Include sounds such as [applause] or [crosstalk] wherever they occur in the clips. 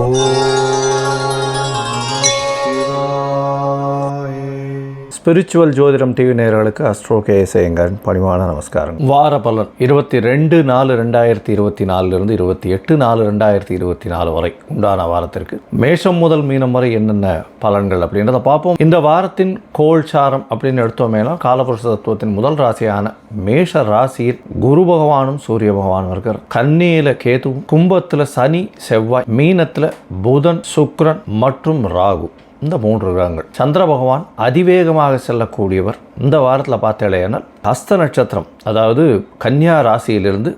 Oh. Spiritual ஜோதிடம் TV நேர்களுக்கு astro கேஎஸ்ஐங்கரின் பணிவான நமஸ்காரம். வார பலன். இருபத்தி ரெண்டு நாலு ரெண்டாயிரத்தி இருபத்தி நாலுலேருந்து இருபத்தி எட்டு நாலு ரெண்டாயிரத்தி இருபத்தி நாலு வரை உண்டான வாரத்திற்கு மேஷம் முதல் மீனம் வரை என்னென்ன பலன்கள் அப்படின்றத பார்ப்போம். இந்த வாரத்தின் கோல்சாரம் அப்படின்னு எடுத்தோமேனா காலபுருஷ தத்துவத்தின் முதல் ராசியான மேஷ ராசியில் குரு பகவானும் சூரிய பகவானும் இருக்கார் கன்னியில கேதுவும் கும்பத்தில் சனி செவ்வாய் மீனத்தில் புதன் சுக்ரன் மற்றும் ராகு. இந்த மூன்று கிரகங்கள். சந்திர பகவான் அதிவேகமாக செல்லக்கூடியவர். இந்த வாரத்தில் பார்த்தேனால் ஹஸ்த நட்சத்திரம் அதாவது கன்னியா ராசியிலிருந்து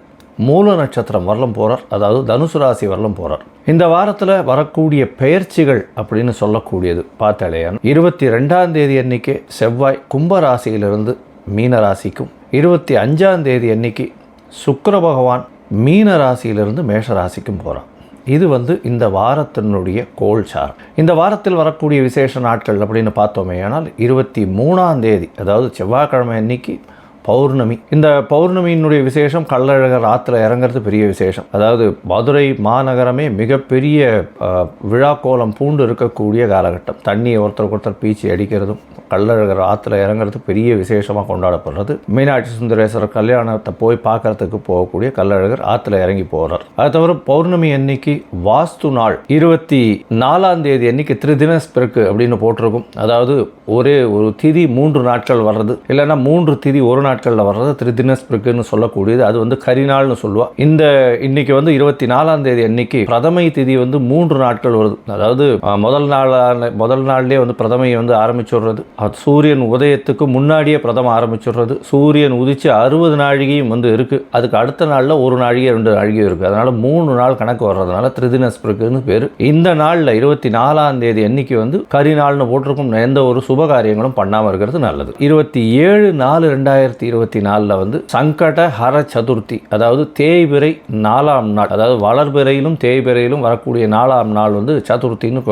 மூல நட்சத்திரம் வரலும் போகிறார் அதாவது தனுசு ராசி வரலும் போகிறார் இந்த வாரத்தில் வரக்கூடிய பெயர்ச்சிகள் அப்படின்னு சொல்லக்கூடியது பார்த்தாலேயான இருபத்தி ரெண்டாம் தேதி அன்னைக்கு செவ்வாய் கும்ப ராசியிலிருந்து மீன ராசிக்கும் இருபத்தி அஞ்சாம் தேதி அன்னைக்கு சுக்கர பகவான் மீன ராசியிலிருந்து மேஷ ராசிக்கும் போகிறான் இது வந்து இந்த வாரத்தினுடைய கோல் சார். இந்த வாரத்தில் வரக்கூடிய விசேஷ நாட்கள் அப்படின்னு பார்த்தோமே ஆனால் இருபத்தி மூணாம் தேதி அதாவது செவ்வாய்க்கிழமை அன்னைக்கு பௌர்ணமி. இந்த பௌர்ணமியினுடைய விசேஷம் கள்ளழகர் ஆற்றுல இறங்குறது பெரிய விசேஷம். அதாவது மதுரை மாநகரமே மிகப்பெரிய விழா கோலம் பூண்டு இருக்கக்கூடிய காலகட்டம். தண்ணியை ஒருத்தருக்கு ஒருத்தர் பீச்சி அடிக்கிறதும் கள்ளழகர் ஆற்றுல இறங்குறது பெரிய விசேஷமாக கொண்டாடப்படுறது. மீனாட்சி சுந்தரேஸ்வரர் கல்யாணத்தை போய் பார்க்கறதுக்கு போகக்கூடிய கள்ளழகர் ஆற்றுல இறங்கி போகிறார் அது தவிர பௌர்ணமி அன்னைக்கு வாஸ்து நாள் இருபத்தி நாலாம் தேதி அன்னைக்கு திருதினஸ்பிறகு அப்படின்னு போட்டிருக்கும். அதாவது ஒரே ஒரு திதி மூன்று நாட்கள் வர்றது. இல்லைன்னா மூன்று திதி ஒரு நாட்களில் வர்றது திருதினஸ்பிறகுன்னு சொல்லக்கூடியது. அது வந்து கரிநாள்னு சொல்லுவாள் இந்த இன்னைக்கு வந்து இருபத்தி நாலாம் தேதி அன்னைக்கு பிரதமை திதி வந்து மூன்று நாட்கள் வருது. அதாவது முதல் நாளான முதல் நாள்லேயே வந்து பிரதமையை வந்து ஆரம்பிச்சு விடுறது. சூரியன் உதயத்துக்கு முன்னாடியே பிரதம ஆரம்பிச்சுடுறது. சூரியன் உதிச்சு அறுபது நாழிகையும் வந்து இருக்குது அதுக்கு அடுத்த நாளில் ஒரு நாழிகை ரெண்டு நாழிகையும் இருக்குது அதனால் மூணு நாள் கணக்கு வர்றதுனால திருதினஸ்பிரக்குன்னு பேர். இந்த நாளில் இருபத்தி நாலாம் தேதி அன்னைக்கு வந்து கரிநாள்னு போட்டிருக்கும். எந்த ஒரு சுப காரியங்களும் பண்ணாமல் இருக்கிறது நல்லது. இருபத்தி ஏழு நாலு ரெண்டாயிரத்தி இருபத்தி நாலில் வந்து சங்கட ஹர சதுர்த்தி அதாவது தேய்பிறை நாலாம் நாள் அதாவது வளர்பிறையிலும் தேய்பிறையிலும் வரக்கூடிய நாலாம் நாள் வந்து சதுர்த்தின்னு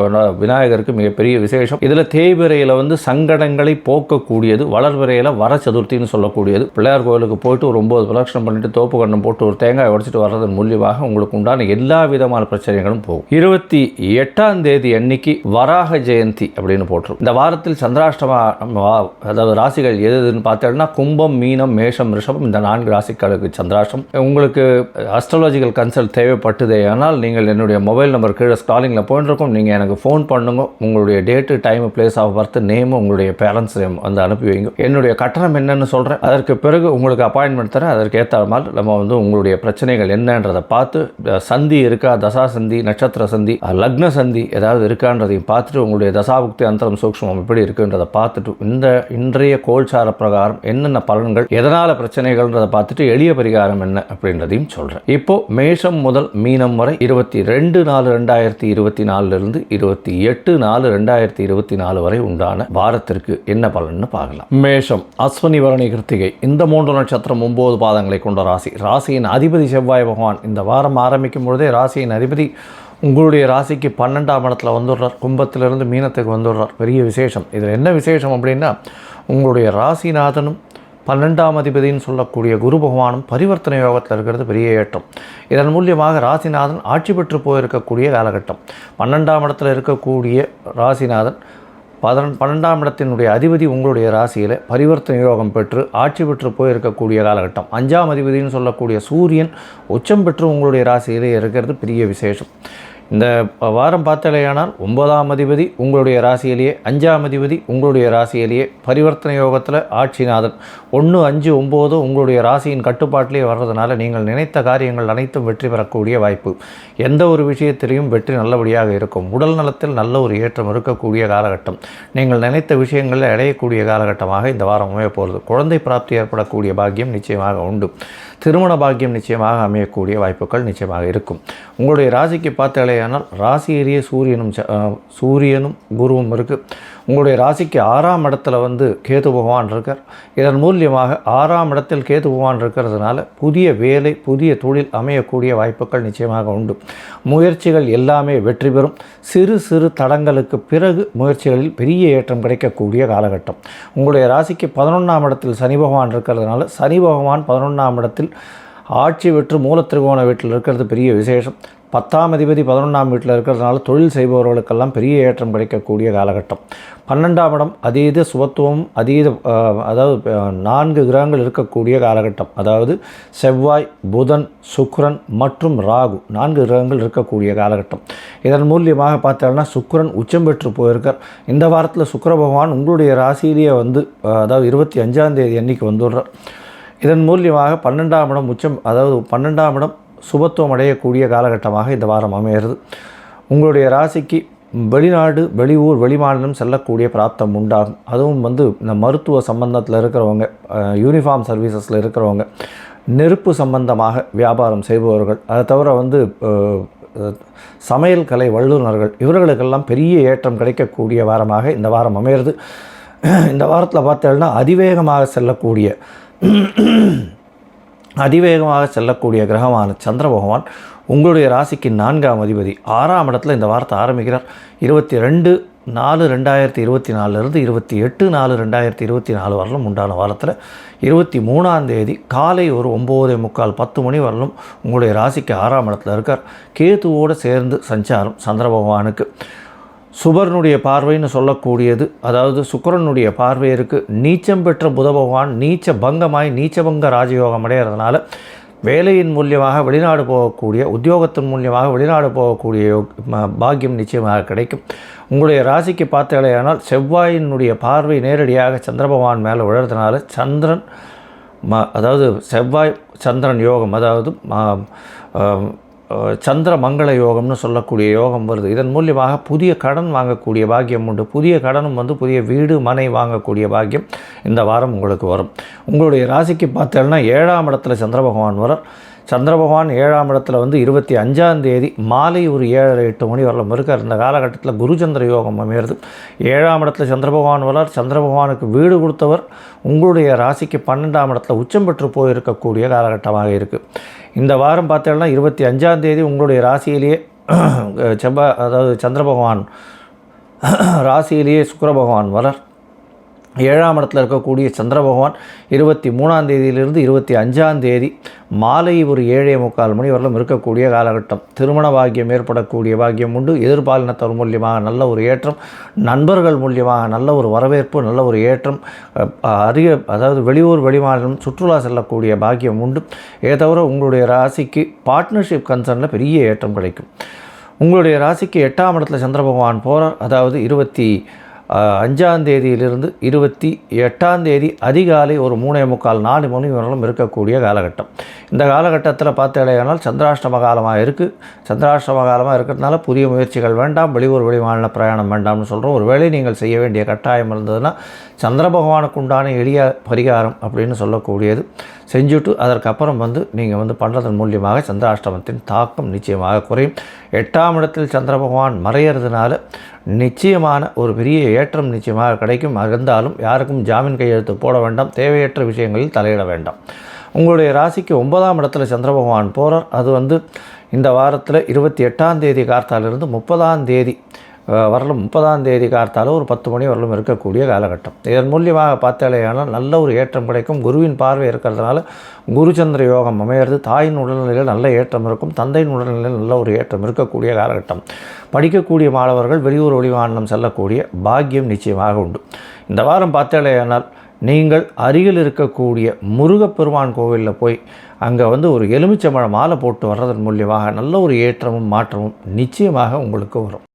விநாயகருக்கு மிகப்பெரிய விசேஷம். இதில் தேய்பிறையில் வந்து சங்கட சங்கடங்களை போக்கக்கூடியது வளர்வரையில் வர சதுர்த்தின்னு சொல்லக்கூடியது. பிள்ளையார் கோயிலுக்கு போயிட்டு ஒரு ஒம்பது பிரதட்சணம் பண்ணிட்டு தோப்பு கண்ணம் போட்டு ஒரு தேங்காய் உடச்சிட்டு வர்றதன் மூலியமாக உங்களுக்கு உண்டான எல்லா விதமான பிரச்சனைகளும் போகும். இருபத்தி எட்டாம் தேதி அன்னைக்கு வராக ஜெயந்தி அப்படின்னு போட்டிருக்கும். இந்த வாரத்தில் சந்திராஷ்டமா அதாவது ராசிகள் எது எதுன்னு பார்த்தோம்னா கும்பம் மீனம் மேஷம் ரிஷபம் இந்த நான்கு ராசிகளுக்கு சந்திராஷ்டம் உங்களுக்கு அஸ்ட்ராலஜிக்கல் கன்சல்ட் தேவைப்பட்டதே ஆனால் நீங்கள் என்னுடைய மொபைல் நம்பர் கீழே ஸ்காலிங்கில் போயிட்டுருக்கோம். நீங்கள் எனக்கு ஃபோன் பண்ணுங்க. உங்களுடைய date time place of birth name உங்களுடைய உங்களுடைய நேம் வந்து அனுப்பி வைங்க. என்னுடைய கட்டணம் என்னன்னு சொல்கிறேன் அதற்கு பிறகு உங்களுக்கு அப்பாயின்மெண்ட் தரேன். அதற்கு ஏற்ற மாதிரி நம்ம வந்து உங்களுடைய பிரச்சனைகள் என்னன்றதை பார்த்து சந்தி இருக்கா தசா சந்தி நட்சத்திர சந்தி லக்ன சந்தி ஏதாவது இருக்கான்றதையும் பார்த்துட்டு உங்களுடைய தசாபுக்தி அந்தரம் சூக்ஷ்மம் எப்படி இருக்குன்றதை பார்த்துட்டு இந்த இன்றைய கோல்சார பிரகாரம் என்னென்ன பலன்கள் எதனால் பிரச்சனைகள்ன்றதை பார்த்துட்டு எளிய பரிகாரம் என்ன அப்படின்றதையும் சொல்கிறேன் இப்போ மேஷம் முதல் மீனம் வரை இருபத்தி ரெண்டு நாலு ரெண்டாயிரத்தி இருபத்தி நாலுலேருந்து இருபத்தி எட்டு நாலு ரெண்டாயிரத்தி இருபத்தி நாலு வரை உண்டான நட்சத்திரத்திற்கு என்ன பலன்னு பார்க்கலாம். மேஷம் அஸ்வினி வரணி கிருத்திகை இந்த மூன்று நட்சத்திரம் ஒன்பது பாதங்களை கொண்ட ராசி. ராசியின் அதிபதி செவ்வாய் பகவான் இந்த வாரம் ஆரம்பிக்கும் பொழுதே ராசியின் அதிபதி உங்களுடைய ராசிக்கு பன்னெண்டாம் இடத்துல வந்துடுறார். கும்பத்திலிருந்து மீனத்துக்கு வந்துடுறார். பெரிய விசேஷம். இதில் என்ன விசேஷம் அப்படின்னா உங்களுடைய ராசிநாதனும் பன்னெண்டாம் அதிபதின்னு சொல்லக்கூடிய குரு பகவானும் பரிவர்த்தனை யோகத்தில் இருக்கிறது பெரிய ஏற்றம். இதன் மூலியமாக ராசிநாதன் ஆட்சி பெற்று போயிருக்கக்கூடிய காலகட்டம். பன்னெண்டாம் இடத்துல இருக்கக்கூடிய ராசிநாதன் பதன் பன்னெண்டாம் இடத்தினுடைய அதிபதி உங்களுடைய ராசியில் பரிவர்த்தனை யோகம் பெற்று ஆட்சி பெற்று போயிருக்கக்கூடிய காலகட்டம். அஞ்சாம் அதிபதின்னு சொல்லக்கூடிய சூரியன் உச்சம் பெற்று உங்களுடைய ராசியிலே இருக்கிறது பெரிய விசேஷம். இந்த வாரம் பார்த்தலையானால் ஒன்பதாம் அதிபதி உங்களுடைய ராசியிலேயே அஞ்சாம் அதிபதி உங்களுடைய ராசியிலேயே பரிவர்த்தனை யோகத்தில் ஆட்சிநாதன். ஒன்று அஞ்சு ஒம்பது உங்களுடைய ராசியின் கட்டுப்பாட்டிலே வர்றதுனால நீங்கள் நினைத்த காரியங்கள் அனைத்தும் வெற்றி பெறக்கூடிய வாய்ப்பு. எந்த ஒரு விஷயத்திலையும் வெற்றி நல்லபடியாக இருக்கும். உடல் நலத்தில் நல்ல ஒரு ஏற்றம் இருக்கக்கூடிய காலகட்டம். நீங்கள் நினைத்த விஷயங்களில் அடையக்கூடிய காலகட்டமாக இந்த வாரம் அமைய போகிறது. குழந்தை பிராப்தி ஏற்படக்கூடிய பாக்கியம் நிச்சயமாக உண்டு. திருமண பாக்கியம் நிச்சயமாக அமையக்கூடிய வாய்ப்புகள் நிச்சயமாக இருக்கும். உங்களுடைய ராசிக்கு பார்த்தாலே ராசியிலேயே சூரியனும் ச- சூரியனும் சூரியனும் குருவும் இருக்குது உங்களுடைய ராசிக்கு ஆறாம் இடத்துல வந்து கேது பகவான் இருக்கார். இதன் மூலியமாக ஆறாம் இடத்தில் கேது பகவான் இருக்கிறதுனால புதிய வேலை புதிய தொழில் அமையக்கூடிய வாய்ப்புகள் நிச்சயமாக உண்டு. முயற்சிகள் எல்லாமே வெற்றி பெறும். சிறு சிறு தடங்களுக்கு பிறகு முயற்சிகளில் பெரிய ஏற்றம் கிடைக்கக்கூடிய காலகட்டம். உங்களுடைய ராசிக்கு பதினொன்றாம் இடத்தில் சனி பகவான் இருக்கிறதுனால சனி பகவான் பதினொன்றாம் இடத்தில் ஆட்சி வெற்று மூலத்திருகோண வீட்டில் இருக்கிறது பெரிய விசேஷம். பத்தாம் அதிபதி பதினொன்றாம் வீட்டில் இருக்கிறதுனால தொழில் செய்பவர்களுக்கெல்லாம் பெரிய ஏற்றம் கிடைக்கக்கூடிய காலகட்டம். பன்னெண்டாம் இடம் அதீத சுபத்துவம் அதீத அதாவது நான்கு கிரகங்கள் இருக்கக்கூடிய காலகட்டம். அதாவது செவ்வாய் புதன் சுக்ரன் மற்றும் ராகு நான்கு கிரகங்கள் இருக்கக்கூடிய காலகட்டம். இதன் மூலியமாக பார்த்தோம்னா சுக்ரன் உச்சம் பெற்று போயிருக்கார். இந்த வாரத்தில் சுக்கர பகவான் உங்களுடைய ராசியிலேயே வந்து அதாவது இருபத்தி அஞ்சாம் தேதி அன்னைக்கு வந்துடுறார். இதன் மூலியமாக பன்னெண்டாம் இடம் உச்சம் அதாவது பன்னெண்டாம் இடம் சுபத்துவம் அடையக்கூடிய காலகட்டமாக இந்த வாரம் அமைகிறது. உங்களுடைய ராசிக்கு வெளிநாடு வெளியூர் வெளிமாநிலம் செல்லக்கூடிய பிராப்தம் உண்டாகும். அதுவும் வந்து இந்த மருத்துவ சம்பந்தத்தில் இருக்கிறவங்க யூனிஃபார்ம் சர்வீசஸில் இருக்கிறவங்க நெருப்பு சம்பந்தமாக வியாபாரம் செய்பவர்கள் அதை தவிர வந்து சமையல் கலை வல்லுநர்கள் இவர்களுக்கெல்லாம் பெரிய ஏற்றம் கிடைக்கக்கூடிய வாரமாக இந்த வாரம் அமையிறது இந்த வாரத்தில் பார்த்தேன்னா அதிவேகமாக செல்லக்கூடிய அதிவேகமாக செல்லக்கூடிய கிரகமான சந்திர பகவான் உங்களுடைய ராசிக்கு நான்காம் அதிபதி. ஆறாம் இடத்துல இந்த வாரத்தை ஆரம்பிக்கிறார். இருபத்தி ரெண்டு நாலு ரெண்டாயிரத்தி இருபத்தி நாலுலேருந்து இருபத்தி எட்டு நாலு ரெண்டாயிரத்தி இருபத்தி நாலு வரலும் உண்டான வாரத்தில் இருபத்தி மூணாம் தேதி காலை ஒரு ஒம்போதே முக்கால் பத்து மணி வரலும் உங்களுடைய ராசிக்கு ஆறாம் இடத்துல இருக்கார். கேதுவோடு சேர்ந்து சஞ்சாரம் சந்திர பகவானுக்கு. சுபரனுடைய பார்வைன்னு சொல்லக்கூடியது அதாவது சுக்கரனுடைய பார்வை இருக்குது நீச்சம் பெற்ற புத பகவான் நீச்ச பங்கமாய் நீச்சபங்க ராஜயோகம் அடைகிறதுனால வேலையின் மூலியமாக வெளிநாடு போகக்கூடிய உத்தியோகத்தின் மூலியமாக வெளிநாடு போகக்கூடிய பாக்கியம் நிச்சயமாக கிடைக்கும். உங்களுடைய ராசிக்கு பார்த்தாலேயானால் செவ்வாயினுடைய பார்வை நேரடியாக சந்திர பகவான் மேலே விழுறதுனால சந்திரன் ம அதாவது செவ்வாய் சந்திரன் யோகம் அதாவது சந்திர மங்கள யோகம்னு சொல்லக்கூடிய யோகம் வருது. இதன் மூலியமாக புதிய கடன் வாங்கக்கூடிய பாக்கியம் உண்டு. புதிய கடனும் வந்து புதிய வீடு மனை வாங்கக்கூடிய பாக்கியம் இந்த வாரம் உங்களுக்கு வரும். உங்களுடைய ராசிக்கு பார்த்தேன்னா ஏழாம் இடத்துல சந்திர பகவான் வரார் சந்திர பகவான் ஏழாம் இடத்துல வந்து இருபத்தி அஞ்சாம் தேதி மாலை ஒரு ஏழரை எட்டு மணி வரலாம். இருக்கார் இந்த காலகட்டத்தில் குருச்சந்திர யோகம் அமையிறது. ஏழாம் இடத்துல சந்திர பகவான் வரார் சந்திர பகவானுக்கு வீடு கொடுத்தவர் உங்களுடைய ராசிக்கு பன்னெண்டாம் இடத்துல உச்சம் பெற்று போயிருக்கக்கூடிய காலகட்டமாக இருக்குது இந்த வாரம் பார்த்தோம்னா இருபத்தி அஞ்சாம் தேதி உங்களுடைய ராசியிலேயே செவ்வாய் [clears throat] அதாவது சந்திர பகவான் [clears throat] ராசியிலேயே சுக்கர பகவான் வரார் ஏழாம் இடத்துல இருக்கக்கூடிய சந்திர பகவான் இருபத்தி மூணாம் தேதியிலிருந்து இருபத்தி அஞ்சாம் தேதி மாலை ஒரு ஏழே முக்கால் மணி வரலும் இருக்கக்கூடிய காலகட்டம். திருமண பாக்கியம் ஏற்படக்கூடிய பாக்கியம் உண்டு. எதிர்பாலினத்தவர் மூலியமாக நல்ல ஒரு ஏற்றம். நண்பர்கள் மூலியமாக நல்ல ஒரு வரவேற்பு நல்ல ஒரு ஏற்றம். அதிக அதாவது வெளியூர் வெளிமாநிலம் சுற்றுலா செல்லக்கூடிய பாக்கியம் உண்டு. ஏ தவிர உங்களுடைய ராசிக்கு பார்ட்னர்ஷிப் கன்சர்னில் பெரிய ஏற்றம் கிடைக்கும். உங்களுடைய ராசிக்கு எட்டாம் இடத்துல சந்திர பகவான் போகிறார் அதாவது இருபத்தி அஞ்சாம் தேதியிலிருந்து இருபத்தி எட்டாம் தேதி அதிகாலை ஒரு மூணே முக்கால் நாலு மணி வரலும் இருக்கக்கூடிய காலகட்டம். இந்த காலகட்டத்தில் பார்த்தடையானால் சந்திராஷ்டம காலமாக இருக்குது சந்திராஷ்டம காலமாக இருக்கிறதுனால புதிய முயற்சிகள் வேண்டாம் வெளியூர் வெளிமாநில பிரயாணம் வேண்டாம்னு சொல்கிறோம் ஒரு வேளை நீங்கள் செய்ய வேண்டிய கட்டாயம் இருந்ததுன்னா சந்திர பகவானுக்கு உண்டான எளிய பரிகாரம் அப்படின்னு சொல்லக்கூடியது. செஞ்சுட்டு அதற்கப்புறம் வந்து நீங்கள் வந்து பண்ணுறதன் மூலியமாக சந்திராஷ்டமத்தின் தாக்கம் நிச்சயமாக குறையும். எட்டாம் இடத்தில் சந்திர பகவான் மறையிறதுனால நிச்சயமான ஒரு பெரிய ஏற்றம் நிச்சயமாக கிடைக்கும். இருந்தாலும் யாருக்கும் ஜாமீன் கையெழுத்து போட வேண்டாம். தேவையற்ற விஷயங்களில் தலையிட வேண்டாம். உங்களுடைய ராசிக்கு ஒன்பதாம் இடத்துல சந்திர பகவான் போகிறார் அது வந்து இந்த வாரத்தில் இருபத்தி எட்டாம் தேதி கார்த்தாலிருந்து முப்பதாம் தேதி வரலும் முப்பதாம் தேதி கார்த்தால ஒரு பத்து மணி வரலும் இருக்கக்கூடிய காலகட்டம். இதன் மூலியமாக பார்த்தாலேயானால் நல்ல ஒரு ஏற்றம் கிடைக்கும். குருவின் பார்வை இருக்கிறதுனால குருச்சந்திர யோகம் அமையிறது தாயின் உடல்நிலையில் நல்ல ஏற்றம் இருக்கும். தந்தையின் உடல்நிலையில் நல்ல ஒரு ஏற்றம் இருக்கக்கூடிய காலகட்டம். படிக்கக்கூடிய மாணவர்கள் வெளியூர் வெளிமாநிலம் செல்லக்கூடிய பாக்கியம் நிச்சயமாக உண்டு. இந்த வாரம் பார்த்தாலேயானால் நீங்கள் அருகில் இருக்கக்கூடிய முருகப்பெருமான் கோவிலில் போய் அங்கே வந்து ஒரு எலுமிச்சம்பழம் மாலை போட்டு வர்றதன் மூலியமாக நல்ல ஒரு ஏற்றமும் மாற்றமும் நிச்சயமாக உங்களுக்கு வரும்.